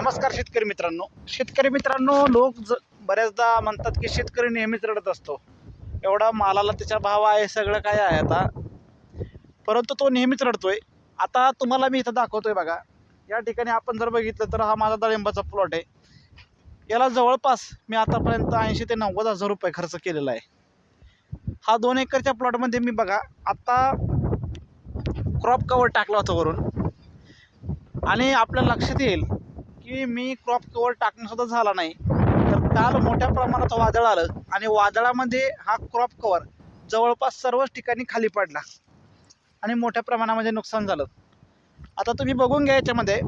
नमस्कार शेतकरी मित्रांनो. शेतकरी मित्रांनो लोक ज बऱ्याचदा म्हणतात की शेतकरी नेहमीच रडत असतो. एवढा मालाला त्याचा भाव आहे सगळं काय आहे आता. परंतु तो नेहमीच रडतोय. आता तुम्हाला मी इथं दाखवतोय बघा. या ठिकाणी आपण जर बघितलं तर हा माझा डाळिंबाचा प्लॉट आहे. याला जवळपास मी आतापर्यंत ऐंशी ते नव्वद हजार रुपये खर्च केलेला आहे. हा दोन एकरच्या प्लॉटमध्ये मी बघा आत्ता क्रॉप कवर टाकला होता वरून. आणि आपल्या लक्षात येईल की मी क्रॉप कवर टाकणंसुद्धा झाला नाही. तर काल मोठ्या प्रमाणात वादळ आलं आणि वादळामध्ये हा क्रॉप कवर जवळपास सर्वच ठिकाणी खाली पडला आणि मोठ्या प्रमाणामध्ये नुकसान झालं. आता तुम्ही बघून घ्या याच्यामध्ये.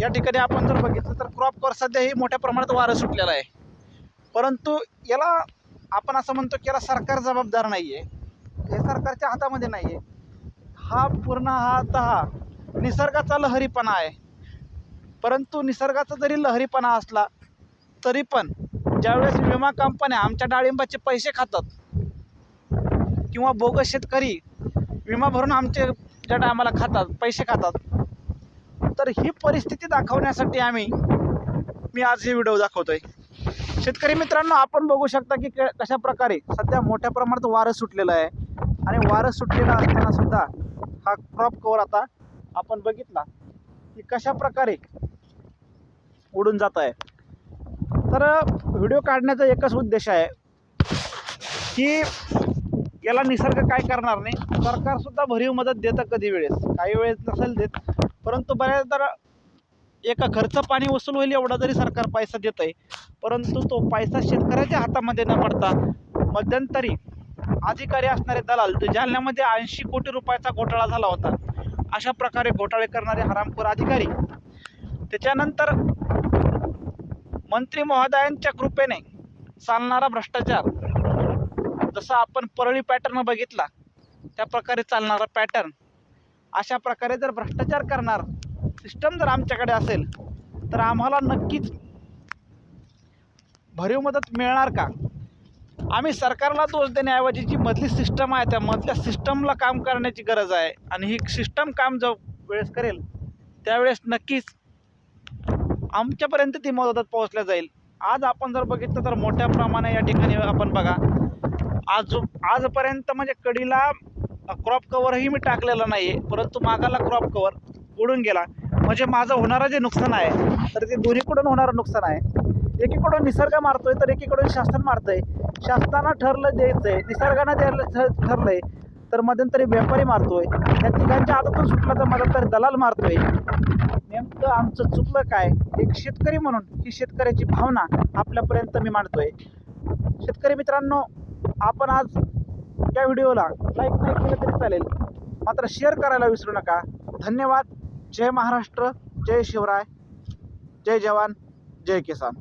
या ठिकाणी आपण जर बघितलं तर क्रॉप कवर सध्याही मोठ्या प्रमाणात वारं सुटलेलं आहे. परंतु याला आपण असं म्हणतो की याला सरकार जबाबदार नाही आहे हे सरकारच्या हातामध्ये नाही आहे हा पूर्ण हा आता हा निसर्गाचा लहरीपणा आहे. परंतु निसर्गाचा जरी लहरीपणा असला तरी पण ज्यावेळेस विमा कंपन्या आमच्या डाळिंबाचे पैसे खातात किंवा बोगस शेतकरी विमा भरून आमचे ज्या टायमाला खातात पैसे खातात तर ही परिस्थिती दाखवण्यासाठी आम्ही मी आज हे व्हिडिओ आहे शेतकरी मित्रांनो आपण बघू शकता की कशा प्रकारे सध्या मोठ्या प्रमाणात वारं सुटलेलं आहे. आणि वारं सुटलेलं असताना सुद्धा हा क्रॉप कवर आता आपण बघितला की कशा प्रकारे उडून जात आहे. तर व्हिडिओ काढण्याचा एकच उद्देश आहे की याला निसर्ग काय करणार नाही? सरकारसुद्धा भरीव मदत देतं कधी वेळेस? काही वेळेस नसेल देत परंतु बऱ्याचदा एका खर्च पाणी वसूल होईल एवढा जरी सरकार पैसा देत आहे परंतु तो पैसा शेतकऱ्याच्या हातामध्ये न पडता मध्यंतरी अधिकारी असणारे दलाल जे जालन्यामध्ये ऐंशी कोटी रुपयाचा घोटाळा झाला होता. अशा प्रकारे घोटाळे करणारे हरामखोर अधिकारी. त्याच्यानंतर मंत्री महोदयांच्या कृपेने चालणारा भ्रष्टाचार जसं आपण परळी पॅटर्न बघितला त्या प्रकारे चालणारा पॅटर्न अशा प्रकारे जर भ्रष्टाचार करणार सिस्टम जर आमच्याकडे असेल तर आम्हाला नक्कीच भरीव मदत मिळणार का? आम्ही सरकारला दोष देण्याऐवजी जी मधली सिस्टम आहे त्या मधल्या सिस्टमला काम करण्याची गरज आहे. आणि ही सिस्टम काम जो वेळेस करेल त्यावेळेस नक्कीच आमच्यापर्यंत ती मदत पोहोचल्या जाईल. आज आपण जर बघितलं तर मोठ्या प्रमाणे या ठिकाणी आपण बघा आज आजपर्यंत म्हणजे कडीला क्रॉप कवरही मी टाकलेला नाही आहे परंतु मागाला क्रॉप कवर उडून गेला. म्हणजे माझं होणारं जे नुकसान आहे तर ते दोन्हीकडून होणारं नुकसान आहे. एकीकडून निसर्ग मारतोय तर एकीकडून शासन मारतंय. शासनानं ठरलं द्यायचं आहे निसर्गानं द्यायला ठरलं ठरलंय तर मध्यंतरी व्यापारी मारतोय. या तिघांच्या हातातून सुटला तर मध्यंतरी दलाल मारतोय. नेमकं आमचं चुकलं काय? एक शेतकरी म्हणून ही शेतकऱ्याची भावना आपल्यापर्यंत मी मांडतोय. शेतकरी मित्रांनो आपण आज या व्हिडिओला लाईक नाही केलं तरी चालेल. मात्र शेअर करायला विसरू नका. धन्यवाद. जय महाराष्ट्र. जय शिवराय. जय जवान. जय किसान.